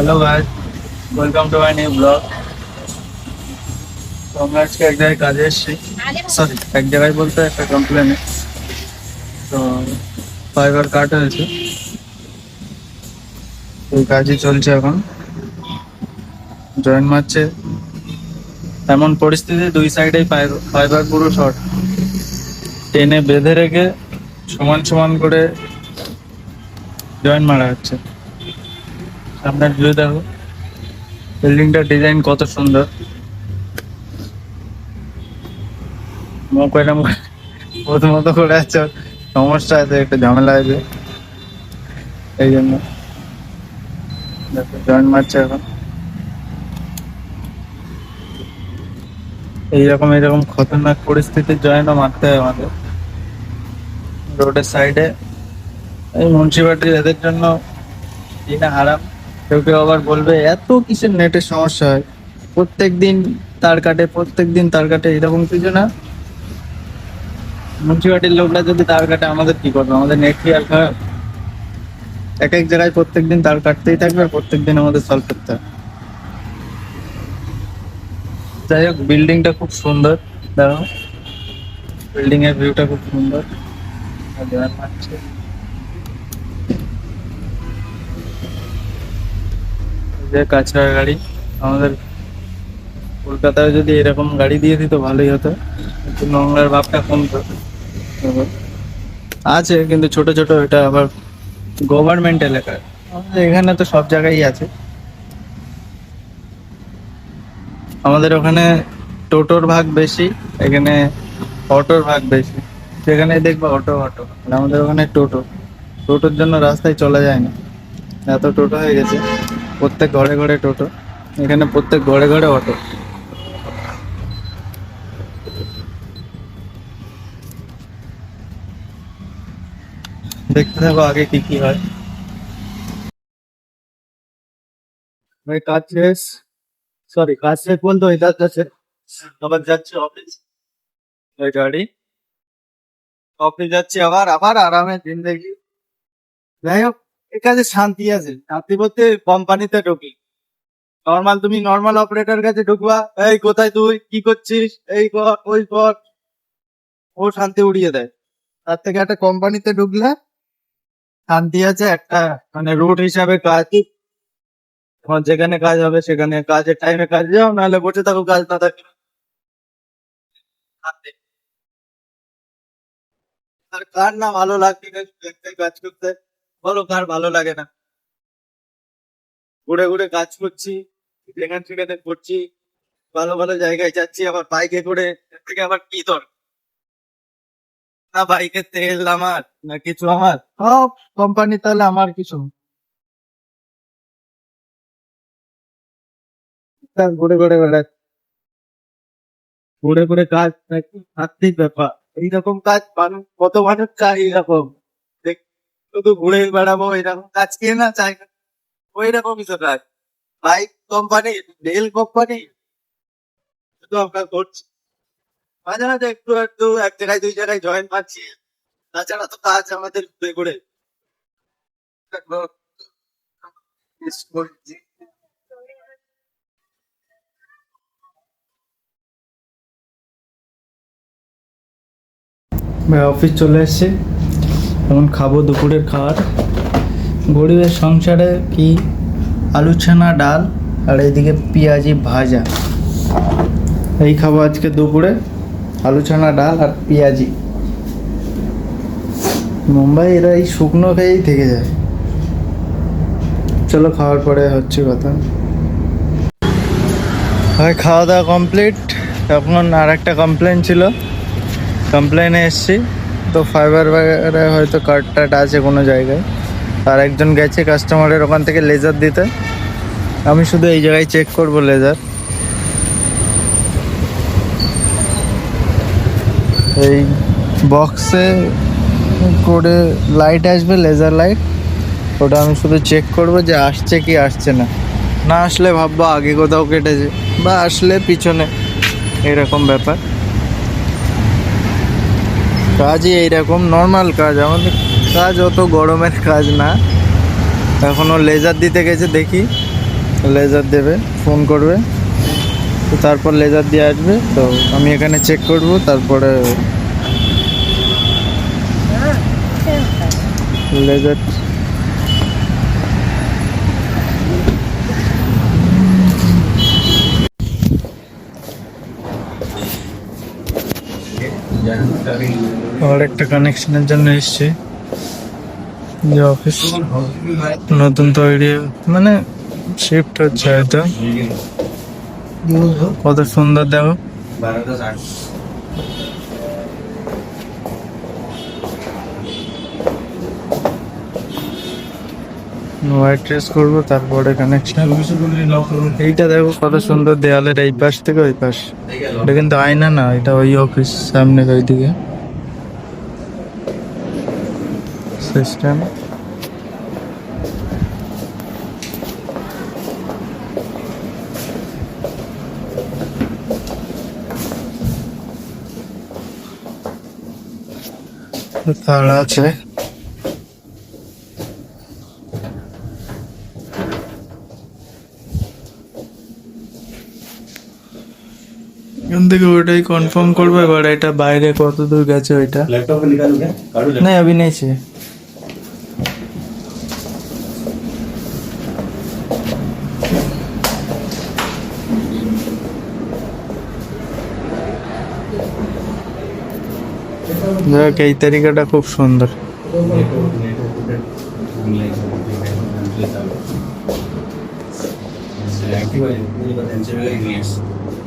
Hello guys welcome to my new blog তো আমরা আজকে এক জায়গায় কাজে এসেছি। সরি এক জায়গায় বলতে একটা কমপ্লেনে তো ফাইবার কাট হয়েছে ওই কাজই চলছে এখন। জয়েন মারছে। এমন পরিস্থিতি, দুই সাইডেই ফাইবার পুরো শর্ট টেনে বেঁধে রেখে সমান সমান করে জয়েন মারা হচ্ছে। আপনার ভিউ দেখো। বিল্ডিংটার ডিজাইন কত সুন্দর। এরকম প্রথমত করে সমস্যা আছে, একটা ঝামেলা আছে। এই জন্য দেখো জয়েন মারছে এখন। এইরকম এইরকম খতরনাক পরিস্থিতির জয়েনও মারতে হয় আমাদের। রোডের সাইডে এই মুন্সিপালিটির এদের জন্য দিনে হারাম কেউ কেউ আবার বলবে, এত কিসের নেটের সমস্যা হয়? প্রত্যেক দিন তার কাটে প্রত্যেক দিন তার কাটে, এরকম কিছু না? মুন্সিপালিটির লোকরা যদি তার কাটে, আমাদের কি করবে? আমাদের নেট কি আর খারাপ? এক এক জায়গায় প্রত্যেক দিন তার কাটতেই থাকবে আর প্রত্যেক দিন আমাদের সলভ করতে হবে। যাই হোক বিল্ডিংটা খুব সুন্দর। দেখো বিল্ডিং এর ভিউটা খুব সুন্দর। যে কাছড়ার গাড়ি, আমাদের কলকাতায় যদি এরকম গাড়ি দিয়ে দিত ভালোই হতো। একটু নোংরার ভাবটা কমতো আছে, কিন্তু ছোট ছোট, এটা আবার গভর্নমেন্ট আমাদের এখানে তো সব জায়গায় আছে। আমাদের ওখানে টোটোর ভাগ বেশি, এখানে অটোর ভাগ বেশি। সেখানে দেখবা অটো অটো। আমাদের ওখানে টোটো। টোটোর জন্য রাস্তায় চলা যায় না। এত টোটো হয়ে গেছে। প্রত্যেক ঘরে ঘরে টোটো। এখানে প্রত্যেক ঘরে ঘরে অটো। দেখতে থাকো আগে কি কি হয়। ভাই, কাজ শেষ? সরি কাজ শেষ বলতো এটা যাচ্ছে আবার যাচ্ছে অফিস ওই গাড়ি। অফিস যাচ্ছে আবার আবার আরামে দিন দেখি যাই হোক। কাছে শান্তি আছে। শান্তি বলতে কোম্পানিতে ঢুকি। নর্মাল তুমি নর্মাল অপারেটর কাছে ঢুকবা, এই, কোথায় তুই? কি করছিস? এই কর, ওই কর। ও শান্তি উড়িয়ে দেয়। তার থেকে একটা কোম্পানিতে ঢুকলে শান্তি আছে, একটা মানে রুট হিসাবে কাজ তোমার যেখানে কাজ হবে সেখানে কাজের টাইমে কাজ যাও, নাহলে বসে থাকো, কাজ না থাকে। আর কার না ভালো লাগবে কাজ করতে? বলো কার ভালো লাগে না। ঘুরে ঘুরে কাজ করছি যেখান সেখানে করছি ভালো ভালো জায়গায় যাচ্ছি আবার বাইকে করে থেকে আবার কি তোর? না বাইকের তেল আমার না কিছু আমার? সব কোম্পানি তাহলে আমার কিছু। ঘুরে ঘুরে বেড়ায় ঘুরে ঘুরে কাজ নাকি? ব্যাপার। এইরকম কাজ মানুষ কত মানুষ চাই এরকম শুধু ঘুরে বেড়াবো, এরকম কাজ কে না চাই না? ওই রকমই তো কাজ। বাইক কোম্পানি রেল কোম্পানি শুধু আমরা করছি। মাঝে মাঝে একটু একটু, এক জায়গায়, দুই জায়গায় জয়েন পাচ্ছি তাছাড়া তো কাজ আমাদের ঘুরে ঘুরে। অফিস চলে এসেছে এখন খাব দুপুরের খাবার। গরিবের সংসারে কি? আলু ছানা, ডাল, আর এদিকে পেঁয়াজি ভাজা। এই খাব আজকে দুপুরে আলু ছানা, ডাল, আর পেঁয়াজি। মুম্বাই এরা এই শুকনো খেয়েই থেকে যায়। চলো খাওয়ার পরে হচ্ছে কথা। হয় খাওয়া দাওয়া কমপ্লিট এখন আর একটা কমপ্লেন ছিল। কমপ্লেনে এসছি। তো ফাইবার হয়তো কার্ড টার্ড আছে কোনো জায়গায়। আর একজন গেছে কাস্টমারের ওখান থেকে লেজার দিতে। আমি শুধু এই জায়গায় চেক করব লেজার এই বক্সে করে লাইট আসবে লেজার লাইট ওটা আমি শুধু চেক করব যে আসছে কি আসছে না। না আসলে ভাববো আগে কোথাও কেটেছে, বা আসলে পিছনে। এরকম ব্যাপার। কাজই এইরকম নর্মাল কাজ। আমাদের কাজ অত গরমের কাজ না। এখনও লেজার দিতে গেছে, দেখি। লেজার দেবে ফোন করবে। তো তারপর লেজার দিয়ে আসবে, তো আমি এখানে চেক করব, তারপরে লেজার আর একটা কানেকশনের জন্য এসছে। যে অফিস নতুন তৈরি মানে শিফট হচ্ছে হয়তো। কত সুন্দর দেখো। হোয়াইট ড্রেস করব, তারপরে কানেকশন এইটা দেখো কত সুন্দর দেয়ালের এই পাশ থেকে ওই পাশ। এটা কিন্তু আয়না না, এটা ওই অফিস সামনে ওই দিকে system. আছে। এখান থেকে ওটাই কনফার্ম করবে এবার এটা বাইরে কত দূর গেছে ওইটা? নাই আমি নেছি দেখ এই তালিকাটা খুব সুন্দর Thank you.